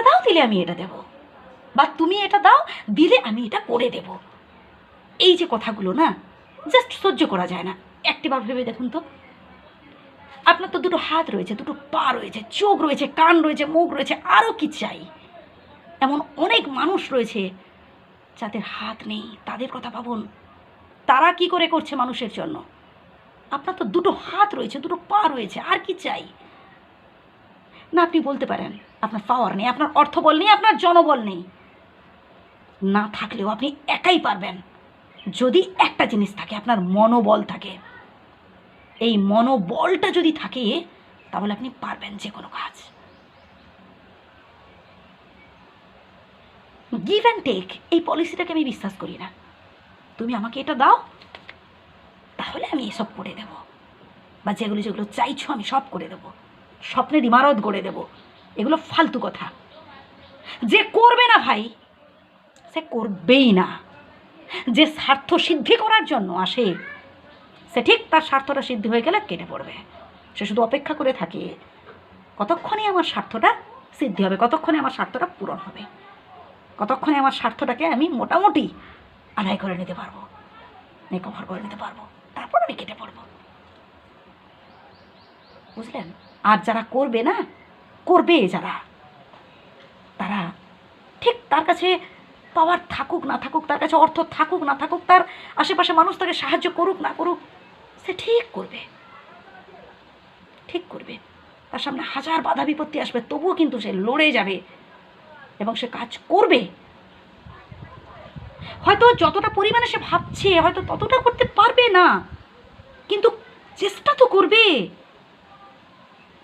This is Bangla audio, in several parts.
এটা দাও, দিলে আমি এটা দেব। বা তুমি এটা দাও, দিলে আমি এটা করে দেব। এই যে কথাগুলো, না? জাস্ট সহ্য করা যায় না। একটিবার ভেবে দেখুন তো। আপনার তো দুটো হাত রয়েছে, দুটো পা রয়েছে, চোখ রয়েছে, কান রয়েছে, মুখ রয়েছে আরও কি চাই? এমন অনেক মানুষ রয়েছে যাদের হাত নেই, তাদের কথা ভাবুন। তারা কি করে করছে মানুষের জন্য? আপনার তো দুটো হাত রয়েছে, দুটো পা রয়েছে, আর কি চাই? না, আপনি বলতে পারেন আপনার পাওয়ার নেই, আপনার অর্থবল নেই, আপনার জনবল নেই। না থাকলেও আপনি একাই পারবেন। যদি একটা জিনিস থাকে, আপনার মনোবল থাকে। এই মনোবলটা যদি থাকে, তাহলে আপনি পারবেন যে কোনো কাজ। গিভ অ্যান্ড টেক এই পলিসিটাকে আমি বিশ্বাস করি না। তুমি আমাকে এটা দাও, তাহলে আমি এসব করে দেব। বা যেগুলো যেগুলো চাইছো, আমি সব করে দেব। স্বপ্নের ইমারত গড়ে দেব। এগুলো ফালতু কথা। যে করবে না ভাই, সে করবেই না। যে স্বার্থ সিদ্ধি করার জন্য আসে, সে ঠিক তার স্বার্থটা সিদ্ধি হয়ে গেলে কেটে পড়বে। সে শুধু অপেক্ষা করে থাকে, কতক্ষণে আমার স্বার্থটা সিদ্ধি হবে, কতক্ষণে আমার স্বার্থটা পূরণ হবে? কতক্ষণে আমার স্বার্থটাকে আমি মোটামুটি আদায় করে নিতে পারব কভার করে নিতে পারব, তারপর আমি কেটে পড়ব। বুঝলেন? আর যারা করবে না করবে যারা। তারা ঠিক তার কাছে পাওয়ার থাকুক, না থাকুক, তার কাছে অর্থ থাকুক, না থাকুক, তার আশেপাশে মানুষ তাকে সাহায্য করুক, না করুক, সে ঠিক করবে। ঠিক করবে। তার সামনে হাজার বাধা বিপত্তি আসবে, তবুও কিন্তু সে লড়ে যাবে এবং সে কাজ করবে। হয়তো যতটা পরিমাণে সে ভাবছে, হয়তো ততটা করতে পারবে না, কিন্তু চেষ্টা তো করবে।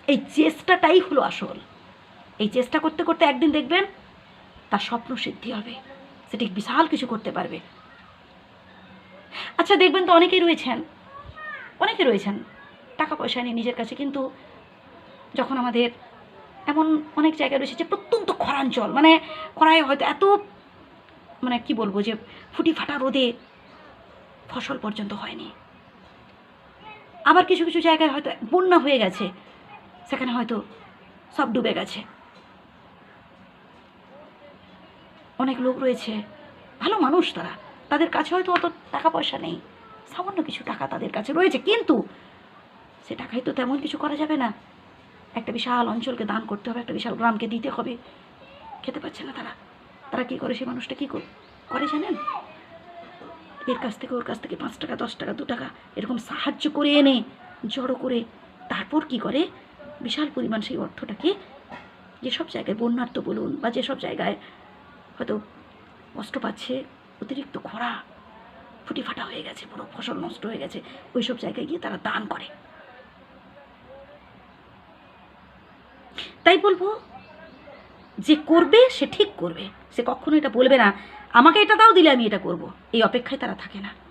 এই চেষ্টাটাই হলো আসল। এই চেষ্টা করতে করতে একদিন দেখবেন তার স্বপ্ন সিদ্ধি হবে। সে ঠিক বিশাল কিছু করতে পারবে। আচ্ছা দেখবেন তো অনেকেই রয়েছেন। অনেকে রয়েছেন। টাকা পয়সা নেই নিজের কাছে কিন্তু যখন আমাদের এমন অনেক জায়গায় রয়েছে যে প্রত্যন্ত খরাঞ্চল মানে খরায় হয়তো এত মানে কি বলব যে ফুটি ফাটা রোদে ফসল পর্যন্ত হয়নি। আবার কিছু কিছু জায়গায় হয়তো বন্যা হয়ে গেছে। সেখানে হয়তো সব ডুবে গেছে। অনেক লোক রয়েছে। ভালো মানুষ তারা। তাদের কাছে হয়তো অত টাকা পয়সা নেই। সামান্য কিছু টাকা তাদের কাছে রয়েছে। কিন্তু সে টাকায় তো তেমন কিছু করা যাবে না। একটা বিশাল অঞ্চলকে দান করতে হবে, একটা বিশাল গ্রামকে দিতে হবে। খেতে পাচ্ছে না তারা। তারা কী করে সেই মানুষটা? কী করে করে জানেন? এর কাছ থেকে, ওর কাছ থেকে পাঁচ টাকা, দশ টাকা, দু টাকা এরকম সাহায্য করে এনে, জড়ো করে, তারপর কি করে? বিশাল পরিমাণ সেই অর্থটাকে যেসব জায়গায় বন্যার্থ বলুন বা যেসব জায়গায় হয়তো কষ্ট পাচ্ছে, অতিরিক্ত খরা ফুটি ফাটা হয়ে গেছে, পুরো ফসল নষ্ট হয়ে গেছে, ওই সব জায়গায় গিয়ে তারা দান করে। তাই বলব, যে করবে, সে ঠিক করবে। সে কখনো এটা বলবে না, আমাকে এটা দাও, দিলে আমি এটা করব। এই অপেক্ষায় তারা থাকে না।